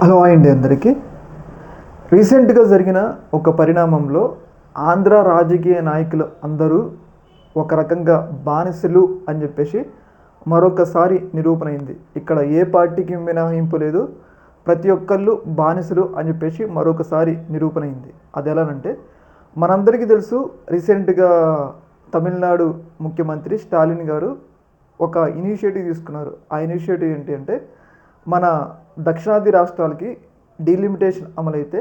Hello అండి అందరికీ. రీసెంట్గా జరిగిన ఒక పరిణామంలో ఆంధ్ర రాజకీయ నాయకులు అందరూ ఒక రకంగా బానిసలు అని చెప్పేసి మరొకసారి నిరూపణ అయింది. ఇక్కడ ఏ పార్టీకి మినహాయింపు లేదు ప్రతి ఒక్కళ్ళు బానిసలు అని చెప్పేసి మరొకసారి నిరూపణ అయింది. అది ఎలానంటే మనందరికీ తెలుసు రీసెంట్గా తమిళనాడు ముఖ్యమంత్రి స్టాలిన్ గారు ఒక ఇనిషియేటివ్ తీసుకున్నారు. ఆ ఇనిషియేటివ్ ఏంటి అంటే మన దక్షిణాది రాష్ట్రాలకి డీలిమిటేషన్ అమలైతే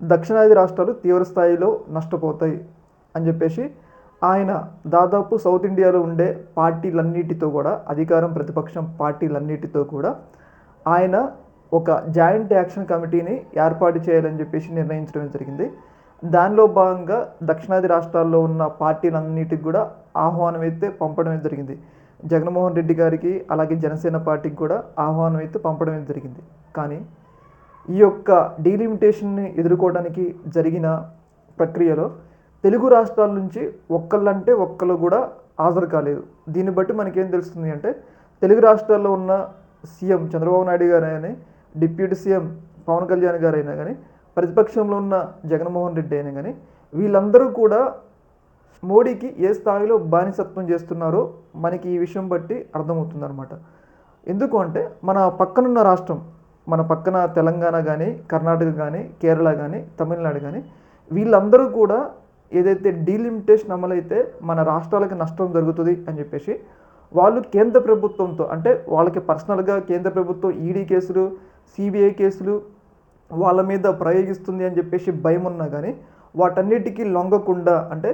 దక్షిణాది రాష్ట్రాలు తీవ్రస్థాయిలో నష్టపోతాయి అని చెప్పేసి ఆయన దాదాపు సౌత్ ఇండియాలో ఉండే పార్టీలన్నిటితో కూడా అధికారం ప్రతిపక్షం పార్టీలన్నిటితో కూడా ఆయన ఒక జాయింట్ యాక్షన్ కమిటీని ఏర్పాటు చేయాలని చెప్పేసి నిర్ణయించడం జరిగింది. దానిలో భాగంగా దక్షిణాది రాష్ట్రాల్లో ఉన్న పార్టీలన్నిటికి కూడా ఆహ్వానం అయితే పంపడం జరిగింది. జగన్మోహన్ రెడ్డి గారికి అలాగే జనసేన పార్టీకి కూడా ఆహ్వానం అయితే పంపడం జరిగింది. కానీ ఈ యొక్క డీలిమిటేషన్ని ఎదుర్కోవడానికి జరిగిన ప్రక్రియలో తెలుగు రాష్ట్రాల నుంచి ఒక్కళ్ళంటే ఒక్కళ్ళు కూడా హాజరు కాలేదు. దీన్ని బట్టి మనకేం తెలుస్తుంది అంటే తెలుగు రాష్ట్రాల్లో ఉన్న సీఎం చంద్రబాబు నాయుడు గారైనా డిప్యూటీ సీఎం పవన్ కళ్యాణ్ గారు అయినా కానీ ప్రతిపక్షంలో ఉన్న జగన్మోహన్ రెడ్డి అయినా కానీ వీళ్ళందరూ కూడా మోడీకి ఏ స్థాయిలో బానిసత్వం చేస్తున్నారో మనకి ఈ విషయం బట్టి అర్థమవుతుంది అనమాట ఎందుకు అంటే మన పక్కనున్న రాష్ట్రం మన పక్కన తెలంగాణ కానీ కర్ణాటక కానీ కేరళ కానీ తమిళనాడు కానీ వీళ్ళందరూ కూడా ఏదైతే డీలిమిటేషన్ అమలైతే మన రాష్ట్రాలకి నష్టం జరుగుతుంది అని చెప్పేసి వాళ్ళు కేంద్ర ప్రభుత్వంతో అంటే వాళ్ళకి పర్సనల్గా కేంద్ర ప్రభుత్వం ఈడీ కేసులు సిబిఐ కేసులు వాళ్ళ మీద ప్రయోగిస్తుంది అని చెప్పేసి భయం ఉన్నా కానీ వాటన్నిటికీ లొంగకుండా అంటే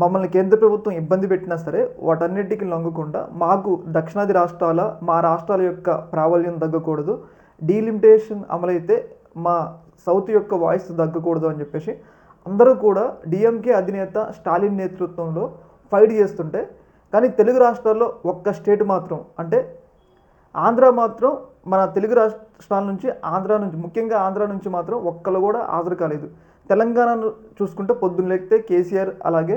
మమ్మల్ని కేంద్ర ప్రభుత్వం ఇబ్బంది పెట్టినా సరే వాటన్నిటికీ లొంగకుండా మాకు దక్షిణాది రాష్ట్రాల మా రాష్ట్రాల యొక్క ప్రాబల్యం తగ్గకూడదు. డీలిమిటేషన్ అమలైతే మా సౌత్ యొక్క వాయిస్ తగ్గకూడదు అని చెప్పేసి అందరూ కూడా డిఎంకే అధినేత స్టాలిన్ నేతృత్వంలో ఫైట్ చేస్తుంటే కానీ తెలుగు రాష్ట్రాల్లో ఒక్క స్టేట్ మాత్రం అంటే ఆంధ్ర మాత్రం మన తెలుగు రాష్ట్రాల నుంచి ఆంధ్ర నుంచి ముఖ్యంగా ఆంధ్ర నుంచి మాత్రం ఒక్కరు కూడా హాజరు కాలేదు. తెలంగాణను చూసుకుంటే పొద్దున్న లేకపోతే కేసీఆర్ అలాగే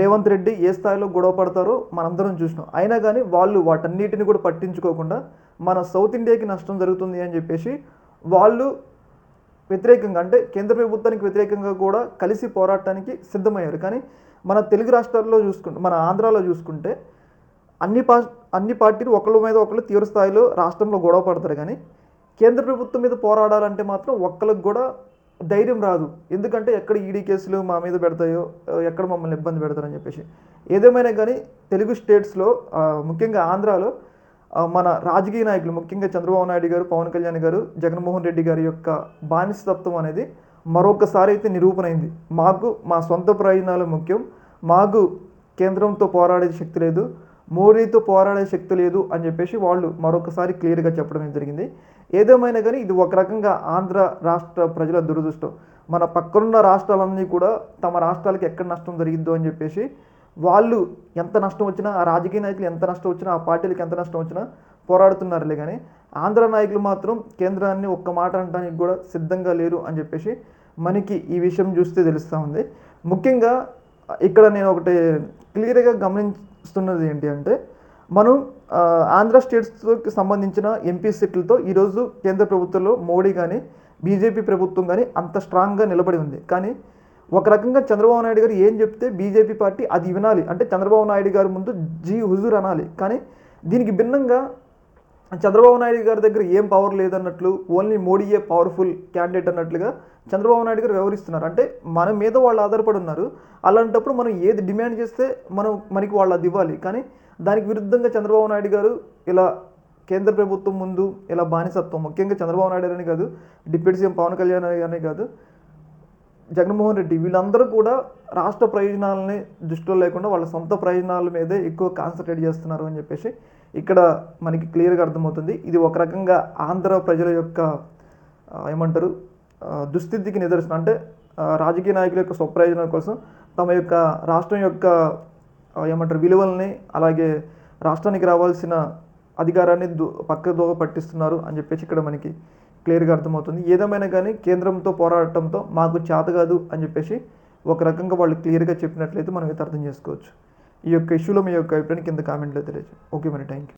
రేవంత్ రెడ్డి ఏ స్థాయిలో గొడవ పడతారో మనందరం చూసినాం. అయినా కానీ వాళ్ళు వాటన్నిటిని కూడా పట్టించుకోకుండా మన సౌత్ ఇండియాకి నష్టం జరుగుతుంది అని చెప్పేసి వాళ్ళు వ్యతిరేకంగా అంటే కేంద్ర ప్రభుత్వానికి వ్యతిరేకంగా కూడా కలిసి పోరాటానికి సిద్ధమయ్యారు. కానీ మన తెలుగు రాష్ట్రాల్లో చూసుకుంటే మన ఆంధ్రాలో చూసుకుంటే అన్ని పా అన్ని పార్టీలు ఒకళ్ళ మీద ఒకళ్ళు తీవ్ర స్థాయిలో రాష్ట్రంలో గొడవ పడతారు. కానీ కేంద్ర ప్రభుత్వం మీద పోరాడాలంటే మాత్రం ఒక్కరికి కూడా ధైర్యం రాదు. ఎందుకంటే ఎక్కడ ఈడీ కేసులు మా మీద పెడతాయో ఎక్కడ మమ్మల్ని ఇబ్బంది పెడతారని చెప్పేసి. ఏదేమైనా కానీ తెలుగు స్టేట్స్లో ముఖ్యంగా ఆంధ్రాలో మన రాజకీయ నాయకులు ముఖ్యంగా చంద్రబాబు నాయుడు గారు పవన్ కళ్యాణ్ గారు జగన్మోహన్ రెడ్డి గారి యొక్క బానిసత్వం అనేది మరొకసారి అయితే నిరూపణ అయింది మాకు మా సొంత ప్రయోజనాలు ముఖ్యం. మాకు కేంద్రంతో పోరాడే శక్తి లేదు. మోడీతో పోరాడే శక్తి లేదు అని చెప్పేసి వాళ్ళు మరొకసారి క్లియర్గా చెప్పడం జరిగింది. ఏదేమైనా కానీ ఇది ఒక రకంగా ఆంధ్ర రాష్ట్ర ప్రజల దురదృష్టం. మన పక్కనున్న రాష్ట్రాలన్నీ కూడా తమ రాష్ట్రాలకి ఎక్కడ నష్టం జరిగిద్దో అని చెప్పేసి వాళ్ళు ఎంత నష్టం వచ్చినా ఆ రాజకీయ నాయకులు ఎంత నష్టం వచ్చినా ఆ పార్టీలకు ఎంత నష్టం వచ్చినా పోరాడుతున్నారులే కానీ ఆంధ్ర నాయకులు మాత్రం కేంద్రాన్ని ఒక్క మాట అనడానికి కూడా సిద్ధంగా లేరు అని చెప్పేసి మనకి ఈ విషయం చూస్తే తెలుస్తూ ఉంది. ముఖ్యంగా ఇక్కడ నేను ఒకటి క్లియర్గా గమనిస్తున్నది ఏంటి అంటే మనం ఆంధ్ర స్టేట్స్కి సంబంధించిన ఎంపీ సీట్లతో ఈరోజు కేంద్ర ప్రభుత్వంలో మోడీ కానీ బీజేపీ ప్రభుత్వం కానీ అంత స్ట్రాంగ్గా నిలబడి ఉంది. కానీ ఒక రకంగా చంద్రబాబు నాయుడు గారు ఏం చెప్తే బీజేపీ పార్టీ అది వినాలి. అంటే చంద్రబాబు నాయుడు గారి ముందు జీ హుజూర్ అనాలి. కానీ దీనికి భిన్నంగా చంద్రబాబు నాయుడు గారి దగ్గర ఏం పవర్ లేదన్నట్లు ఓన్లీ మోడీయే పవర్ఫుల్ క్యాండిడేట్ అన్నట్లుగా చంద్రబాబు నాయుడు గారు వ్యవహరిస్తున్నారు. అంటే మన మీద వాళ్ళు ఆధారపడి ఉన్నారు. అలాంటప్పుడు మనం ఏది డిమాండ్ చేస్తే మనం మనకి వాళ్ళు అది ఇవ్వాలి. కానీ దానికి విరుద్ధంగా చంద్రబాబు నాయుడు గారు ఇలా కేంద్ర ప్రభుత్వం ముందు ఇలా బానిసత్వం ముఖ్యంగా చంద్రబాబు నాయుడు గారని కాదు డిప్యూటీ సీఎం పవన్ కళ్యాణ్ గారని కాదు జగన్మోహన్ రెడ్డి వీళ్ళందరూ కూడా రాష్ట్ర ప్రయోజనాలని దృష్టిలో లేకుండా వాళ్ళ సొంత ప్రయోజనాల మీదే ఎక్కువ కాన్సన్ట్రేట్ చేస్తున్నారు అని చెప్పేసి ఇక్కడ మనకి క్లియర్గా అర్థమవుతుంది. ఇది ఒక రకంగా ఆంధ్ర ప్రజల యొక్క ఏమంటారు దుస్థితికి నిదర్శనం. అంటే రాజకీయ నాయకుల యొక్క స్వప్రయోజనాల కోసం తమ యొక్క రాష్ట్రం యొక్క ఏమంటారు విలువల్ని అలాగే రాష్ట్రానికి రావాల్సిన అధికారాన్ని దో పక్క దోవ పట్టిస్తున్నారు అని చెప్పేసి ఇక్కడ మనకి క్లియర్గా అర్థమవుతుంది. ఏదేమైనా కానీ కేంద్రంతో పోరాడటంతో మాకు చేత కాదు అని చెప్పేసి ఒక రకంగా వాళ్ళు క్లియర్గా చెప్పినట్లయితే మనం అయితే అర్థం చేసుకోవచ్చు. ఈ యొక్క ఇష్యూలో మీ యొక్క అభిప్రాయాన్ని కింద కామెంట్లో తెలియచ్చు ఓకే మరి థ్యాంక్ యూ